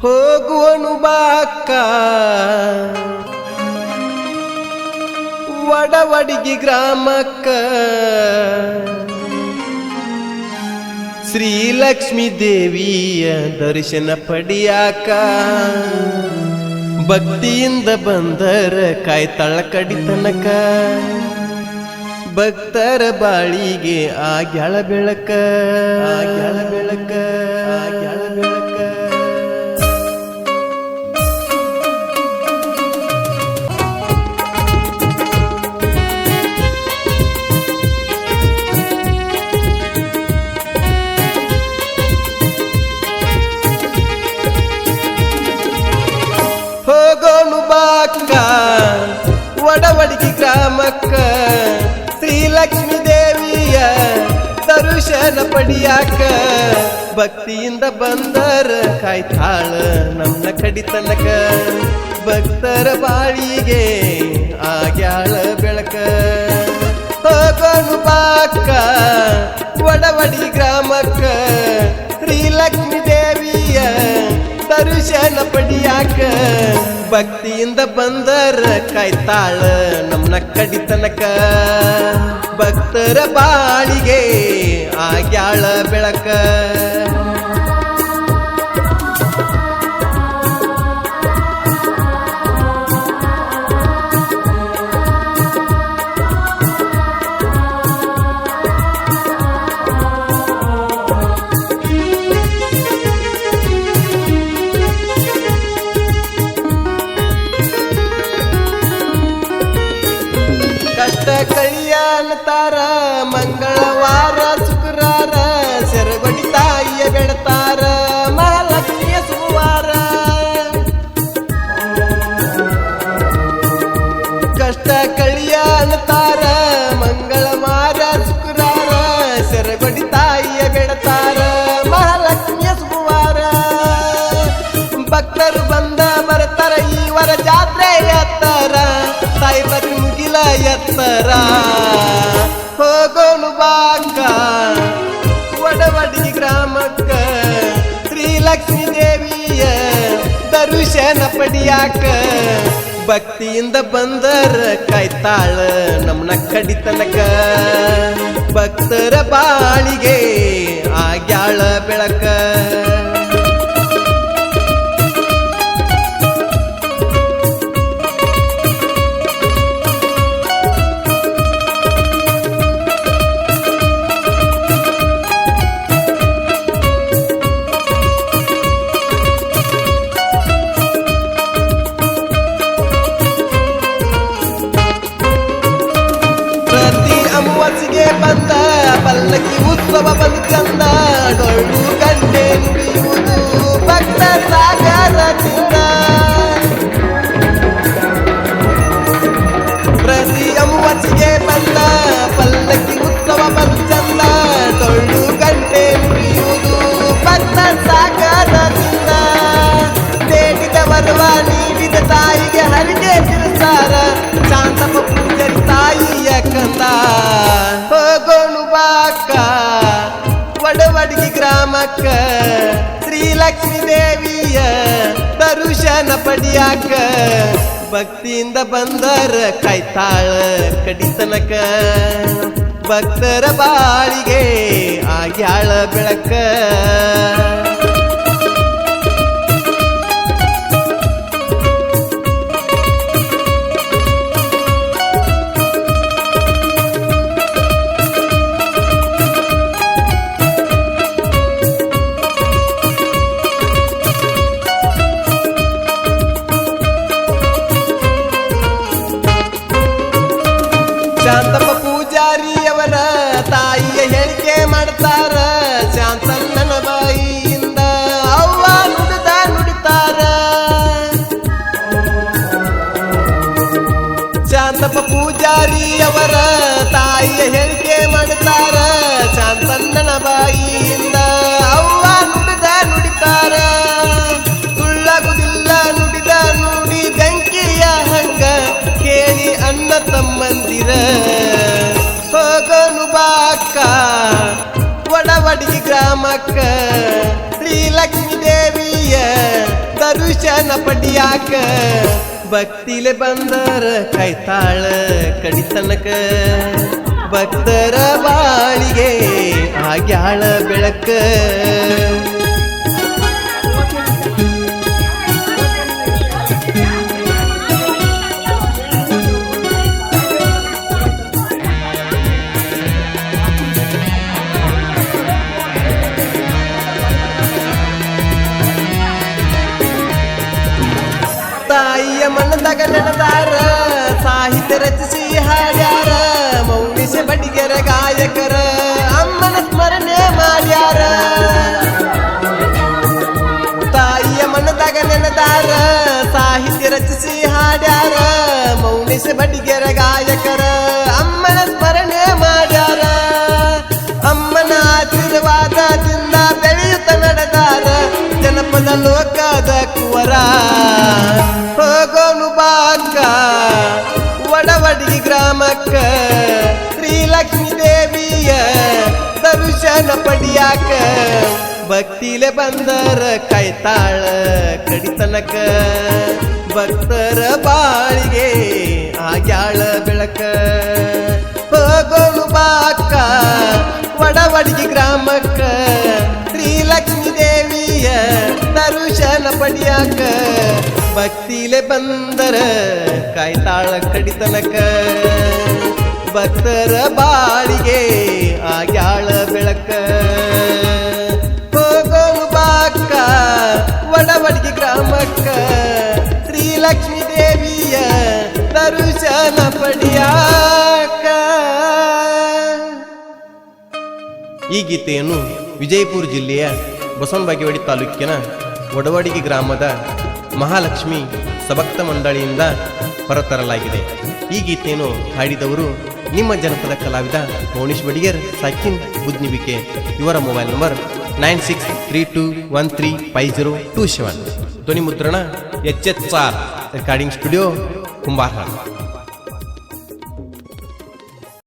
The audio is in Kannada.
ಹೋಗುವನು ಬಾಕ್ಕ ವಡವಡಿಗಿ ಗ್ರಾಮಕ್ಕ. ಶ್ರೀಲಕ್ಷ್ಮೀ ದೇವಿಯ ದರ್ಶನ ಪಡಿಯಾಕ. ಭಕ್ತಿಯಿಂದ ಬಂದರ ಕಾಯ್ತಾಳ ಕಡಿತನಕ ಭಕ್ತರ ಬಾಳಿಗೆ ಆಗ್ಯಾಳ ಬೆಳಕ. ಆಗ್ಯಾಳ ಬೆಳಕ ಆಗ್ಯಾಳ ಬೆಳಕ. ಹೋಗೋನು ಒಡವಡಿಕೆ ಗ್ರಾಮಕ್ಕ, ಶ್ರೀಲಕ್ಷ್ಮೀ ದೇವಿಯ ದರ್ಶನ ಪಡಿಯಾಕ ಭಕ್ತಿಯಿಂದ ಬಂದರ ಕಾಯ್ತಾಳ ನಮ್ಮ ಕಡಿತನಕ. ಭಕ್ತರ ಬಾಳಿಗೆ ಆಗ್ಯಾಳ ಬೆಳಕ. ಹೋಗೋನು ಬಾಕ್ಕ ಒಡವಡಿ ಗ್ರಾಮಕ್ಕ, ಶ್ರೀಲಕ್ಷ್ಮೀ ದೇವಿಯ ದರ್ಶನ ಪಡಿಯಾಕ. ಭಕ್ತಿಯಿಂದ ಬಂದರ ಕಾಯ್ತಾಳ ನಮ್ನ ಕಡಿತನಕ. ಭಕ್ತರ ಬಾಳಿಗೆ ಆಗ್ಯಾಳ ಬೆಳಕ. ಕಳಿಯಾನ ತಾರ ಮಂಗಳವಾರ, ಶುಕ್ರವಾರ ಸೆರಗೊಡಿ ತಾಯಿಯ ಬೆಳತಾರ ಮಹಾಲಕ್ಷ್ಮಿಯ ಸುವಾರ. ಕಷ್ಟ ಕಳಿಯ ತಾರ ಮಂಗಳವಾರ, ಶುಕ್ರವಾರ ಸೆರಗೊಡಿ ತಾಯಿಯ ಬೆಳತಾರ ಮಹಾಲಕ್ಷ್ಮಿಯ ಸುವಾರ. ಭಕ್ತರು ಬಂದ ಬರ್ತಾರ ಈ ವಾರ ಜಾತ್ರೆ ಎತ್ತಾರ, ತಾಯಿ ಬದ್ರಿ ಮುಗಿಲ ಎತ್ತರ. ಹೋಗೋನು ಬಾಕ ಒಡವಡಿ ಗ್ರಾಮಕ್ಕ ಶ್ರೀಲಕ್ಷ್ಮೀ ದೇವಿಯ ದರ್ಶನ ಪಡಿಯಾಕ ಭಕ್ತಿಯಿಂದ ಬಂದರ ಕಾಯ್ತಾಳ ನಮ್ನ ಕಡಿತನಕ ಭಕ್ತರ ಬಾಳಿಗೆ ಆಗ್ಯಾಳ ಬೆಳಕ ಒಡವಡಿಗೆ ಗ್ರಾಮಕ್ಕ ಶ್ರೀಲಕ್ಷ್ಮೀ ದೇವಿಯ ದರುಶನ ಪಡಿಯಾಕ ಭಕ್ತಿಯಿಂದ ಬಂದರ ಕೈತಾಳ ಕಡಿತನಕ. ಭಕ್ತರ ಬಾಳಿಗೆ ಆಗ್ಯಾಳ ಬೆಳಕ. ಶಾಂತಪ್ಪ ಪೂಜಾರಿಯವರ ತಾಯಿಯ ಹೇಳಿಕೆ ಮಾಡ್ತಾರ. ಶಾಂತಣ್ಣನ ಬಾಯಿಯಿಂದ ಅವ್ವ ನುಡಿದ ನುಡಿತಾರ. ಶಾಂತಪ್ಪ ಪೂಜಾರಿಯವರ ತಾಯಿಯ ಹೇಳಿಕೆ ಮಾಡ್ತಾರ. ಶಾಂತಣ್ಣನ ಬಾಯಿಯಿಂದ ನನ್ನ ತಮ್ಮಂದಿರ ಹೋಗನು ಬಾಕ್ಕ ಒಡವಡಿ ಗ್ರಾಮಕ್ಕ. ಶ್ರೀಲಕ್ಷ್ಮಿ ದೇವಿಯ ದರುಶನ ಪಡಿಯಾಕ. ಭಕ್ತಿಲೆ ಬಂದರ ಕೈತಾಳ ಕಡಿತನಕ. ಭಕ್ತರ ಬಾಳಿಗೆ ಆಗ್ಯಾಳ ಬೆಳಕ. ಮನದಾಗ ನಡೆದಾರ ಸಾಹಿತ್ಯ ರಚಿಸಿ ಹಾಡ್ಯಾರ, ಮೌನಿಸ ಬಡಿಗೆರ ಗಾಯಕರ, ಅಮ್ಮನ ಸ್ಮರಣೆ ಮಾಡ್ಯಾರ. ತಾಯಿಯ ಮನದಾಗ ನೆನೆದಾರ, ಸಾಹಿತ್ಯ ರಚಿಸಿ ಹಾಡ್ಯಾರ, ಮೌನಿಸ ಬಡಿಗೆರ ಗಾಯಕರ, ಅಮ್ಮನ ಸ್ಮರಣೆ ಮಾಡ್ಯಾರ. ಅಮ್ಮನ ಆಶೀರ್ವಾದದಿಂದ ಬೆಳೆಯುತ್ತ ನಡೆದಾರ, ಜನಪದ ಲೋಕದ ಗ್ರಾಮಕ್ಕ ಶ್ರೀಲಕ್ಷ್ಮೀ ದೇವಿಯ ದರ್ಶನ ಪಡಿಯಾಕ. ಭಕ್ತಿಲೆ ಬಂದರ ಕೈತಾಳ ಕಡಿತನಕ. ಭಕ್ತರ ಬಾಳಿಗೆ ಆಗ್ಯಾಳ ಬೆಳಕ. ಹೋಗೋನು ಬಾಕ ಒಡವಡಿಗೆ ಗ್ರಾಮಕ್ಕ. ಶ್ರೀಲಕ್ಷ್ಮೀ ದೇವಿಯ ದರ್ಶನ ಪಡಿಯಾಕ. ಭಕ್ತಿಲೆ ಬಂದರ ಕಾಯ್ತಾಳ ಕಡಿತನಕ. ಭಕ್ತರ ಬಾಳಿಗೆ ಆಗ್ಯಾಳ ಬೆಳಕ. ಹೋಗೋ ಬಾಕ್ಕ ಒಡವಡಿಗೆ ಗ್ರಾಮಕ್ಕ. ಶ್ರೀಲಕ್ಷ್ಮೀ ದೇವಿಯ ದರ್ಶನ ಪಡಿಯಾಕ. ಈ ಗೀತೆಯನ್ನು ವಿಜಯಪುರ ಜಿಲ್ಲೆಯ ಬಸವನಬಾಗೇವಾಡಿ ತಾಲೂಕಿನ ಒಡವಡಿಗೆ ಗ್ರಾಮದ ಮಹಾಲಕ್ಷ್ಮಿ ಸಭಕ್ತ ಮಂಡಳಿಯಿಂದ ಹೊರತರಲಾಗಿದೆ. ಈ ಗೀತೆಯನ್ನು ಹಾಡಿದವರು ನಿಮ್ಮ ಜನಪದ ಕಲಾವಿದ ಮೌನೀಶ್ ಬಡಿಗೇರ್, ಸಾಕಿನ್ ಬುದ್ನಿಬಿಕೆ ಇವರ mobile number nine six three two one three five zero two seven. ಧ್ವನಿ ಮುದ್ರಣ H H R. Recording studio Kumbarahal